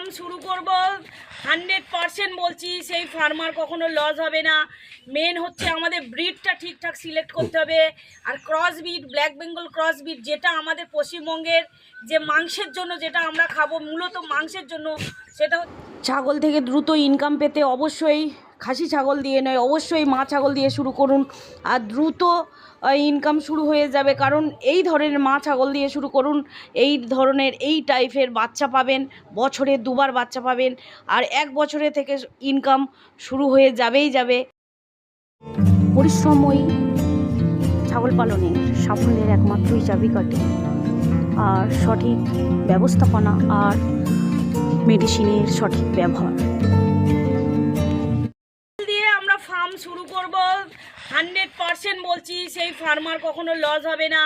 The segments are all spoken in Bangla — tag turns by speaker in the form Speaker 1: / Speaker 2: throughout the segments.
Speaker 1: ফার্ম শুরু করব। হান্ড্রেড পারসেন্ট বলছি, সেই ফার্মার কখনো লস হবে না। মেন হচ্ছে আমাদের ব্রিডটা ঠিকঠাক সিলেক্ট করতে হবে। আর cross breed black Bengal cross breed যেটা আমাদের পশ্চিমবঙ্গের যে মাংসের জন্য যেটা আমরা খাব, মূলত মাংসের জন্য, সেটা
Speaker 2: ছাগল থেকে দ্রুত ইনকাম পেতে অবশ্যই খাসি ছাগল দিয়ে নয়, অবশ্যই মা ছাগল দিয়ে শুরু করুন। আর দ্রুত ইনকাম শুরু হয়ে যাবে, কারণ এই ধরনের মা ছাগল দিয়ে শুরু করুন। এই ধরনের, এই টাইপের বাচ্চা পাবেন, বছরে দুবার বাচ্চা পাবেন, আর এক বছরে থেকে ইনকাম শুরু হয়ে যাবেই যাবে। পরিশ্রমই ছাগল পালনে সাফল্যের একমাত্রই চাবিকাঠি আর সঠিক ব্যবস্থাপনা আর মেডিসিনের সঠিক ব্যবহার।
Speaker 1: বলছি, সেই ফার্মার কখনো লস হবে না।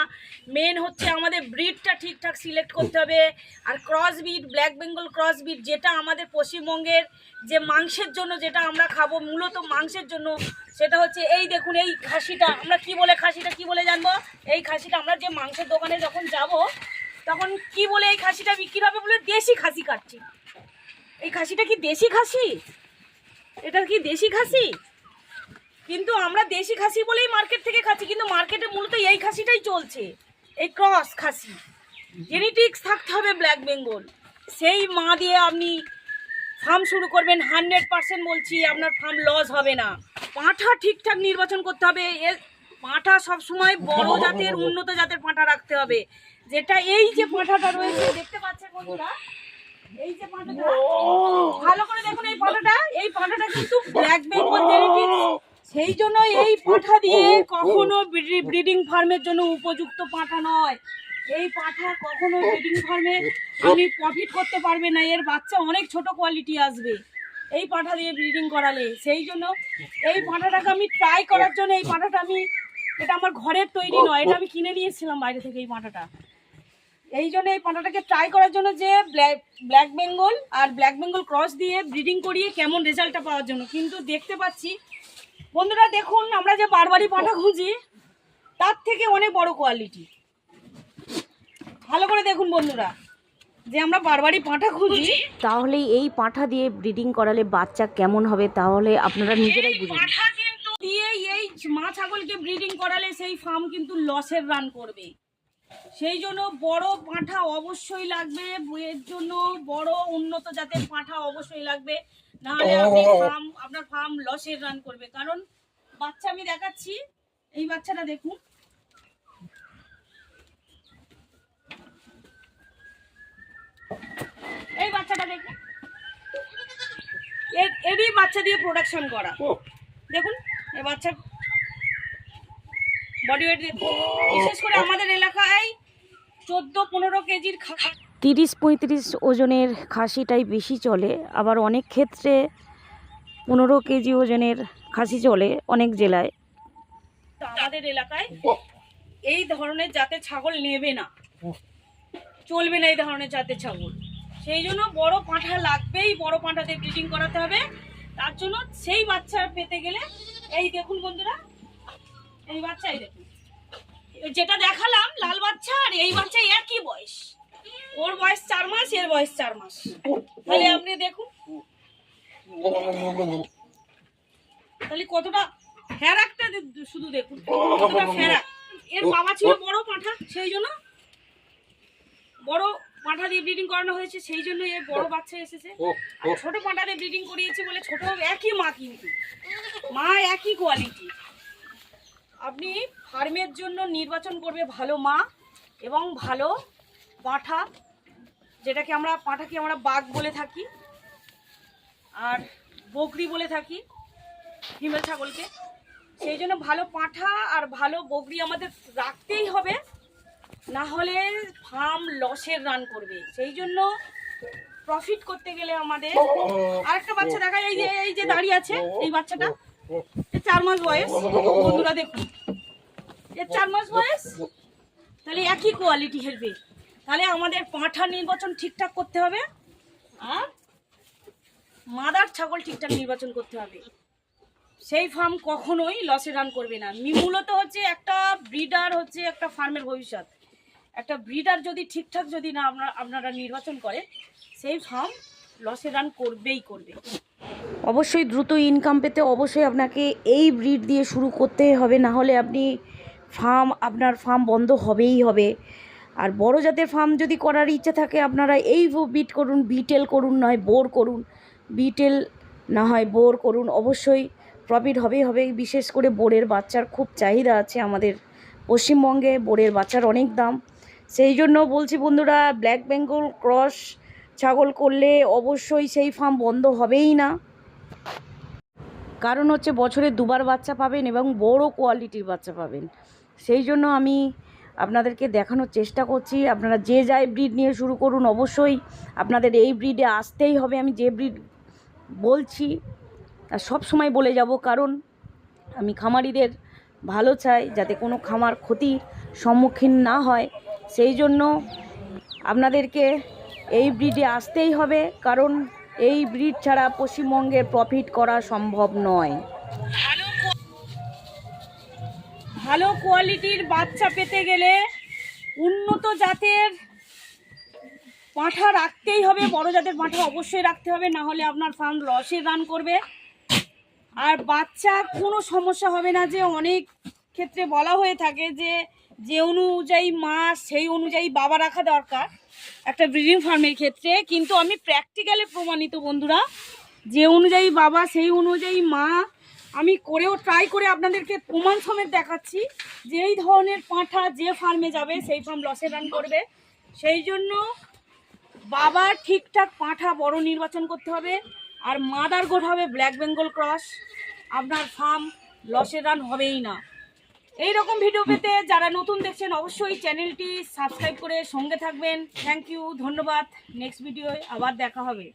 Speaker 1: মেন হচ্ছে আমাদের ব্রিডটা ঠিকঠাক সিলেক্ট করতে হবে। আর cross breed black Bengal cross breed যেটা আমাদের পশ্চিমবঙ্গের যে মাংসের জন্য যেটা আমরা খাব, মূলত মাংসের জন্য, সেটা হচ্ছে এই দেখুন, এই খাসিটা। আমরা কি বলে খাসিটা, কি বলে জানব? এই খাসিটা আমরা যে মাংসের দোকানে যখন যাব, তখন কি বলে এই খাসিটা বিক্রি হবে বলে দেশি খাসি কাটছি। এই খাসিটা কি দেশি খাসি? এটা কি দেশি খাসি? কিন্তু আমরা দেশি খাসি বলেই মার্কেট থেকে খাচ্ছি, কিন্তু মার্কেটে মূলত এই খাসিটাই চলছে। এই ক্রস খাসি। জেনেটিক্স থাকতে হবে ব্ল্যাক বেঙ্গল সেই মা দিয়ে আপনি ফার্ম শুরু করবেন হান্ড্রেড পার্সেন্ট বলছি, আপনার ফার্ম লস হবে না। পাঁঠা ঠিকঠাক নির্বাচন করতে হবে এর পাঁঠা সবসময় বড় জাতের, উন্নত জাতের পাঁঠা রাখতে হবে। যেটা এই যে পাঁঠাটা রয়েছে, দেখতে পাচ্ছেন বন্ধুরা? এই যে পাঁঠাটা, ভালো করে দেখুন এই পাঁঠাটা। এই পাঁঠাটা কিন্তু ব্ল্যাক বেঙ্গল জেনেটিক্স সেই জন্য এই পাঁঠা দিয়ে কখনো ব্রিডিং ফার্মের জন্য উপযুক্ত পাঁঠা নয়। এই পাঁঠা কখনো ব্রিডিং ফার্মে আপনি প্রফিট করতে পারবে না এর বাচ্চা অনেক ছোট কোয়ালিটি আসবে। এই পাঁঠা দিয়ে ব্রিডিং করালে সেই জন্য এই পাঁঠাটাকে আমি ট্রাই করার জন্য এই পাঁঠাটা আমি এটা আমার ঘরের তৈরি নয় এটা আমি কিনে নিয়ে এসেছিলাম বাইরে থেকে এই পাঁঠাটা। এই জন্য এই পাঁঠাটাকে ট্রাই করার জন্য যে ব্ল্যাক ব্ল্যাক বেঙ্গল আর ব্ল্যাক বেঙ্গল ক্রস দিয়ে ব্রিডিং করিয়ে কেমন রেজাল্টটা পাওয়ার জন্য। কিন্তু দেখতে পাচ্ছি বন্ধুরা দেখুন আমরা যে বারবারই পাঠা খুঁজি তার থেকে অনেক বড় কোয়ালিটি ভালো করে দেখুন বন্ধুরা যে আমরা বারবারই পাঁঠা খুঁজি।
Speaker 2: তাহলে এই পাঁঠা দিয়ে ব্রিডিং করালে বাচ্চা কেমন হবে তাহলে আপনারা নিজেরাই বুঝুন।
Speaker 1: দিয়ে এই মা ছাগলকে ব্রিডিং করালে সেই ফার্ম কিন্তু লসের রান করবে। সেই জন্য বড় পাঁঠা অবশ্যই লাগবে এর জন্য বড় উন্নত জাতের পাঁঠা অবশ্যই লাগবে। নাহলে আপনি ফার্ম আপনার ফার্ম লসের রান করবে। কারণ বাচ্চা আমি দেখাচ্ছি এই বাচ্চাটা দেখুন। এই বাচ্চাটা দেখুন। এর- এরই বাচ্চা দিয়ে প্রোডাকশন করা। দেখুন এই বাচ্চার বডি ওয়েট বিশেষ করে আমাদের এলাকায় চোদ্দ পনেরো কেজির খা-
Speaker 2: তিরিশ পঁয়ত্রিশ ওজনের খাসিটাই বেশি চলে, আবার অনেক ক্ষেত্রে পনেরো কেজি ওজনের খাসি চলে অনেক জেলায়।
Speaker 1: আমাদের এলাকায় এই ধরনের জাতের ছাগল নেবে না। চলবে না এই ধরনের জাতের ছাগল। সেই জন্য বড় পাঁঠা লাগবেই, বড় পাঁঠাতে ব্রিডিং করাতে হবে। তার জন্য সেই বাচ্চা পেতে গেলে, এই দেখুন বন্ধুরা, এই বাচ্চা এই দেখুন। যেটা দেখালাম, লাল বাচ্চা আর এই বাচ্চা একই বয়স। ওর বয়স চার মাস এর বয়স চার মাস। তাহলে আপনি দেখুন। তাহলে কতটা ফেরাকটা শুধু দেখুন কতটা ফেরাক। এর বাবা ছিল বড় পাঁঠা সেই জন্য বড় পাঁঠা দিয়ে ব্রিডিং করানো হয়েছে সেই জন্য এর বড় বাচ্চা এসেছে। আর ছোট পাঁঠা দিয়ে ব্রিডিং করিয়েছে বলে ছোট একই মা কিন্তু। মা একই কোয়ালিটি আপনি ফার্মের জন্য নির্বাচন করবে ভালো মা এবং ভালো পাঁঠা, যেটাকে আমরা, পাঁঠাকে আমরা বাঘ বলে থাকি, আর বকরি বলে থাকি ফিমেল ছাগলকে। সেই জন্য ভালো পাঁঠা আর ভালো বকরি আমাদের রাখতেই হবে, না হলে ফার্ম লসের রান করবে। সেই জন্য প্রফিট করতে গেলে আমাদের আরেকটা বাচ্চা দেখা, এই যে এই যে দাঁড়িয়ে আছে, এই বাচ্চাটা। চার মাস বয়স। বন্ধুরা দেখুন। এর চার মাস বয়স। তাহলে একই কোয়ালিটি হেরবে তাহলে আমাদের পাঁঠা নির্বাচন ঠিকঠাক করতে হবে, আর মাদার ছাগল ঠিকঠাক নির্বাচন করতে হবে। সেই ফার্ম কখনোই লসে রান করবে না। মূলত হচ্ছে একটা ব্রিডার হচ্ছে একটা ফার্মের ভবিষ্যৎ। একটা ব্রিডার যদি ঠিকঠাক যদি না আপনারা আপনারা নির্বাচন করেন সেই ফার্ম লসে রান করবেই করবে।
Speaker 2: অবশ্যই দ্রুত ইনকাম পেতে অবশ্যই আপনাকে এই ব্রিড দিয়ে শুরু করতে হবে, না হলে আপনি ফার্ম আপনার ফার্ম বন্ধ হবেই হবে। আর বড় জাতের ফার্ম যদি করার ইচ্ছা থাকে, আপনারা এই বিট করুন বিটেল করুন, নয় বোর করুন। বিটেল না হয় বোর করুন, অবশ্যই প্রফিট হবেই হবে বিশেষ করে বোরের বাচ্চার খুব চাহিদা আছে আমাদের পশ্চিমবঙ্গে বোরের বাচ্চার অনেক দাম। সেই জন্য বলছি বন্ধুরা ব্ল্যাক বেঙ্গল ক্রস ছাগল করলে অবশ্যই সেই ফার্ম বন্ধ হবেই না। কারণ হচ্ছে বছরে দুবার বাচ্চা পাবেন এবং বড় কোয়ালিটির বাচ্চা পাবেন। সেই জন্য আমি আপনাদেরকে দেখানোর চেষ্টা করছি। আপনারা যে যাই ব্রিড নিয়ে শুরু করুন, অবশ্যই আপনাদের এই ব্রিডে আসতেই হবে। আমি যে ব্রিড বলছি আর সব সময় বলে যাব, কারণ আমি খামারিদের ভালো চাই, যাতে কোনো খামার ক্ষতির সম্মুখীন না হয়। সেই জন্য আপনাদেরকে এই ব্রিডে আসতেই হবে, কারণ এই ব্রিড ছাড়া পশ্চিমবঙ্গে প্রফিট করা সম্ভব নয়।
Speaker 1: ভালো কোয়ালিটির বাচ্চা পেতে গেলে উন্নত জাতের পাঁঠা রাখতেই হবে, বড় জাতের পাঁঠা অবশ্যই রাখতে হবে, না হলে আপনার ফার্ম লসে রান করবে। আর বাচ্চা কোনো সমস্যা হবে না যে অনেক ক্ষেত্রে বলা হয়ে থাকে যে যে অনুযায়ী মা সেই অনুযায়ী বাবা রাখা দরকার একটা ব্রিডিং ফার্মের ক্ষেত্রে। কিন্তু আমি প্র্যাকটিক্যালে প্রমাণিত বন্ধুরা, যে অনুযায়ী বাবা সেই অনুযায়ী মা আমি করেও ট্রাই করে আপনাদেরকে প্রমাণ সমেত দেখাচ্ছি যে এই ধরনের পাঁঠা যে ফার্মে যাবে সেই ফার্ম লসে রান করবে। সেই জন্য বাবা ঠিকঠাক পাঁঠা বড় নির্বাচন করতে হবে আর মাদার গোট হবে ব্ল্যাক বেঙ্গল ক্রস আপনার ফার্ম লসে রান হবেই না। এই রকম ভিডিও পেতে যারা নতুন দেখছেন অবশ্যই চ্যানেলটি সাবস্ক্রাইব করে সঙ্গে থাকবেন। থ্যাংক ইউ ধন্যবাদ। নেক্সট ভিডিওয় আবার দেখা হবে।